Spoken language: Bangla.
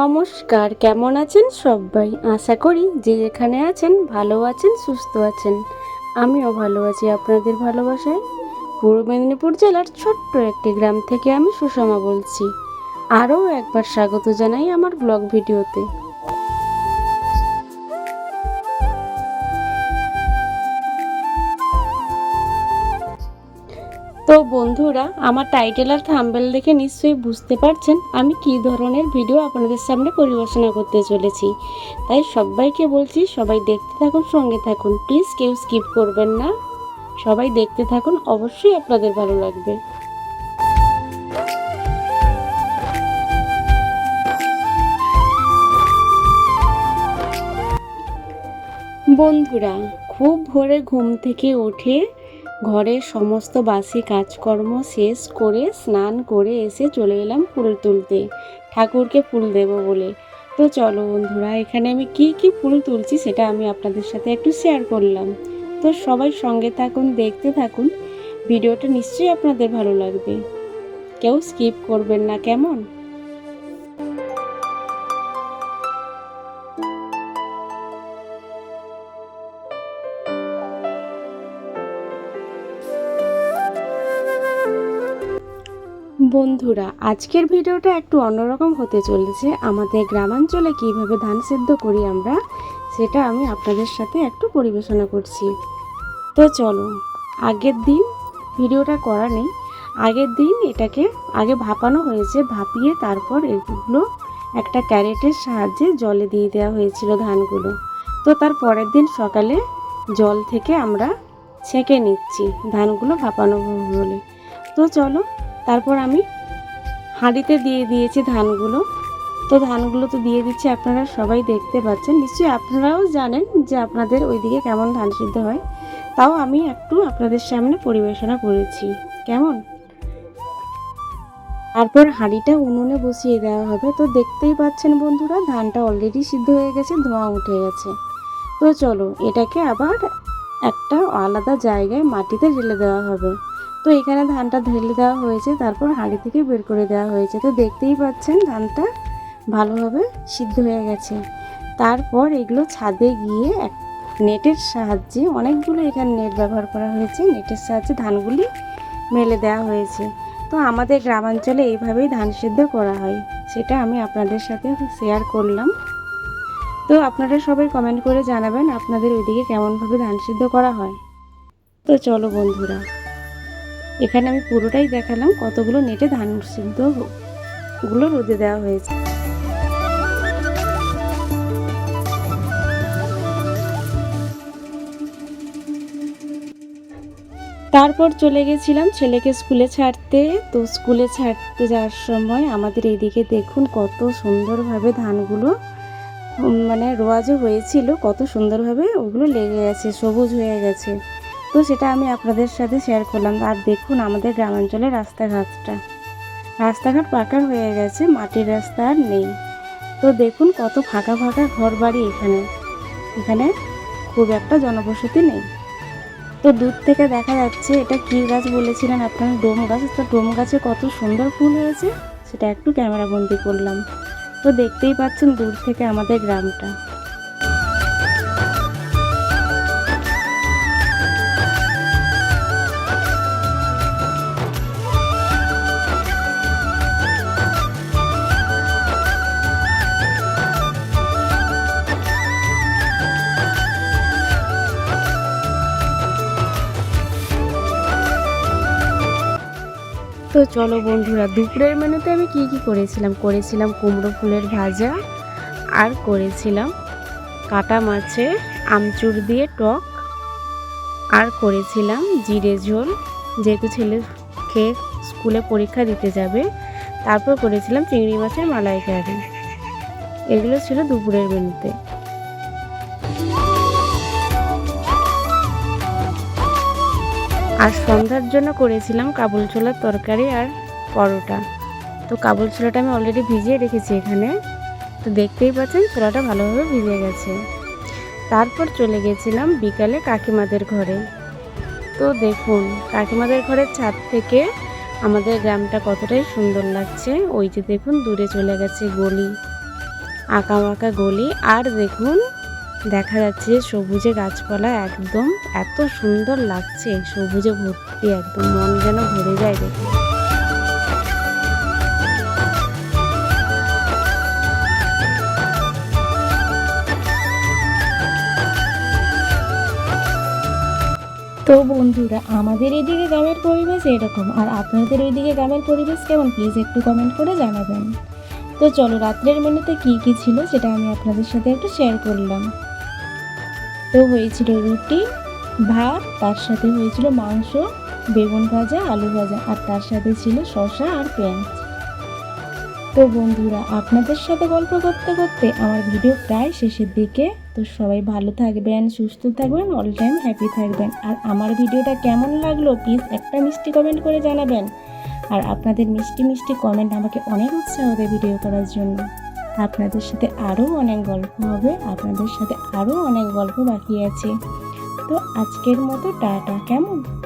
নমস্কার, কেমন আছেন সবাই? আশা করি যে এখানে আছেন ভালো আছেন, সুস্থ আছেন। আমিও ভালো আছি, আপনাদের ভালোবাসায়। পূর্ব মেদিনীপুর জেলার ছোট্ট একটি গ্রাম থেকে আমি সুষমা বলছি। আরও একবার স্বাগত জানাই আমার ব্লগ ভিডিওতে। তো বন্ধুরা, আমার টাইটেল আর থাম্বেল দেখে নিশ্চয়ই বুঝতে পারছেন আমি কী ধরনের ভিডিও আপনাদের সামনে পরিবেশনা করতে চলেছি। তাই সবাইকে বলছি, সবাই দেখতে থাকুন, সঙ্গে থাকুন। প্লিজ কেউ স্কিপ করবেন না। সবাই দেখতে থাকুন, অবশ্যই আপনাদের ভালো লাগবে। বন্ধুরা, খুব ভোরে ঘুম থেকে উঠে ঘরের সমস্ত বাসি কাজকর্ম শেষ করে স্নান করে এসে চলে এলাম ফুল তুলতে। ঠাকুরকে ফুল দেব বলে। তো চলো বন্ধুরা, এখানে আমি কি কি ফুল তুলছি সেটা আমি আপনাদের সাথে একটু শেয়ার করলাম। তো সবাই সঙ্গে থাকুন, দেখতে থাকুন। ভিডিওটা নিশ্চয়ই আপনাদের ভালো লাগবে। কেউ স্কিপ করবেন না, কেমন? বন্ধুরা, আজকের ভিডিওটা একটু অন্যরকম হতে চলেছে। আমাদের গ্রামাঞ্চলে কীভাবে ধান সেদ্ধ করি আমরা, সেটা আমি আপনাদের সাথে একটু পরিবেশনা করছি। তো চলো, আগের দিন ভিডিওটা করা নেই। আগের দিন এটাকে আগে ভাপানো হয়েছে, ভাপিয়ে তারপর এগুলো একটা ক্যারেটের সাহায্যে জলে দিয়ে দেওয়া হয়েছিল ধানগুলো। তো তার পরের দিন সকালে জল থেকে আমরা ছেঁকে নিচ্ছি ধানগুলো ভাপানো বলে। তো চলো তারপর আমি হাঁড়িতে দিয়ে দিয়েছি ধানগুলো। তো ধানগুলো তো দিয়ে দিচ্ছি, আপনারা সবাই দেখতে পাচ্ছেন। নিশ্চয়ই আপনারাও জানেন যে আপনাদের ওইদিকে কেমন ধান সিদ্ধ হয়। তাও আমি একটু আপনাদের সামনে পরিবেশনা করেছি। কেমন? তারপর হাঁড়িটা উনুনে বসিয়ে দেওয়া হবে। তো দেখতেই পাচ্ছেন বন্ধুরা, ধানটা অলরেডি সিদ্ধ হয়ে গেছে, ধোঁয়া উঠে গেছে। তো চলো, এটাকে আবার একটা আলাদা জায়গায় মাটিতে ঢেলে দেওয়া হবে। তো এখানে ধানটা ঢেলে দেওয়া হয়েছে, তারপর হাঁড়ি থেকে বের করে দেওয়া হয়েছে। তো দেখতেই পাচ্ছেন ধানটা ভালোভাবে সিদ্ধ হয়ে গেছে। তারপর এগুলো ছাদে গিয়ে এক নেটের সাহায্যে, অনেকগুলো এখানে নেট ব্যবহার করা হয়েছে। নেটের সাহায্যে ধানগুলি মেলে দেওয়া হয়েছে। তো আমাদের গ্রামাঞ্চলে এইভাবেই ধান সিদ্ধ করা হয়, সেটা আমি আপনাদের সাথে শেয়ার করলাম। তো আপনারা সবাই কমেন্ট করে জানাবেন আপনাদের ওইদিকে কেমনভাবে ধান সিদ্ধ করা হয়। তো চলো বন্ধুরা। এখানে আমি পুরোটাই দেখালাম, কতগুলো নেটে ধান সিদ্ধগুলো রোদে দেওয়া হয়েছে। তারপর চলে গেছিলাম ছেলেকে স্কুলে ছাড়তে। তো স্কুলে ছাড়তে যাওয়ার সময় আমাদের এইদিকে দেখুন কত সুন্দরভাবে ধানগুলো মানে রোয়াজও হয়েছিল, কত সুন্দরভাবে ওগুলো লেগে গেছে সবুজ হয়ে গেছে। তো সেটা আমি আপনাদের সাথে শেয়ার করলাম। আর দেখুন, আমাদের গ্রামাঞ্চলের রাস্তাঘাটটা। রাস্তাঘাট পাকা হয়ে গেছে, মাটির রাস্তা আর নেই। তো দেখুন, কত ফাঁকা ফাঁকা ঘর বাড়ি এখানে। এখানে খুব একটা জনবসতি নেই। তো দূর থেকে দেখা যাচ্ছে, এটা কী গাছ বলেছিলেন আপনারা? ডোম গাছ। তো ডোম গাছে কত সুন্দর ফুল হয়েছে, সেটা একটু ক্যামেরা বন্দি করলাম। তো দেখতেই পাচ্ছেন দূর থেকে আমাদের গ্রামটা। তো চলো বন্ধুরা, দুপুরের মেনুতে আমি কি কি করেছিলাম? করেছিলাম কুমড়ো ফুলের ভাজা আর করেছিলাম কাটা মাছে আমচুর দিয়ে টক আর করেছিলাম জিরে ঝোল। যেহেতু ছেলে খেয়ে স্কুলে পরীক্ষা দিতে যাবে, তারপর করেছিলাম চিংড়ি মাছের মালাইকারি। এগুলো ছিল দুপুরের মেনুতে। আর সন্ধ্যার জন্য করেছিলাম কাবুল ছোলার তরকারি আর পরোটা। তো কাবুল ছোলাটা আমি অলরেডি ভিজিয়ে রেখেছি এখানে। তো দেখতেই পাচ্ছেন ছোলাটা ভালোভাবে ভিজে গেছে। তারপর চলে গেছিলাম বিকালে কাকিমাদের ঘরে। তো দেখুন, কাকিমাদের ঘরের ছাদ থেকে আমাদের গ্রামটা কতটাই সুন্দর লাগছে। ওই যে দেখুন, দূরে চলে গেছে গলি। আঁকাবাঁকা গলি। আর দেখুন দেখা যাচ্ছে সবুজে গাছপালা একদম এত সুন্দর লাগছে, সবুজে ভর্তি একদম, মন যেন ভরে যায় দেখে। তো বন্ধুরা, আমাদের এদিকে গ্রামের পরিবেশ এরকম, আর আপনাদের ওইদিকে গ্রামের পরিবেশ কেমন? প্লিজ একটু কমেন্ট করে জানাবেন। তো চলো, রাত্রের মেনুতে কি কি ছিল সেটা আমি আপনাদের সাথে একটু শেয়ার করলাম। তো হয়েছিল রুটি, ভাত, তার সাথে হয়েছিল মাংস, বেগুন ভাজা, আলু ভাজা, আর তার সাথে ছিল শসা আর পেঁয়াজ। তো বন্ধুরা, আপনাদের সাথে গল্প করতে করতে আমার ভিডিও প্রায় শেষের দিকে। তো সবাই ভালো থাকবেন, সুস্থ থাকবেন অল টাইম হ্যাপি থাকবেন। আর আমার ভিডিওটা কেমন লাগল প্লিজ একটা মিষ্টি কমেন্ট করে জানাবেন। আর আপনাদের মিষ্টি মিষ্টি কমেন্ট আমাকে অনেক উৎসাহ দেয় ভিডিও করার জন্য। আপনাদের সাথে আরও অনেক গল্প হবে, আপনাদের সাথে আরও অনেক গল্প বাকি আছে। তো আজকের মতো টাটা, কেমন?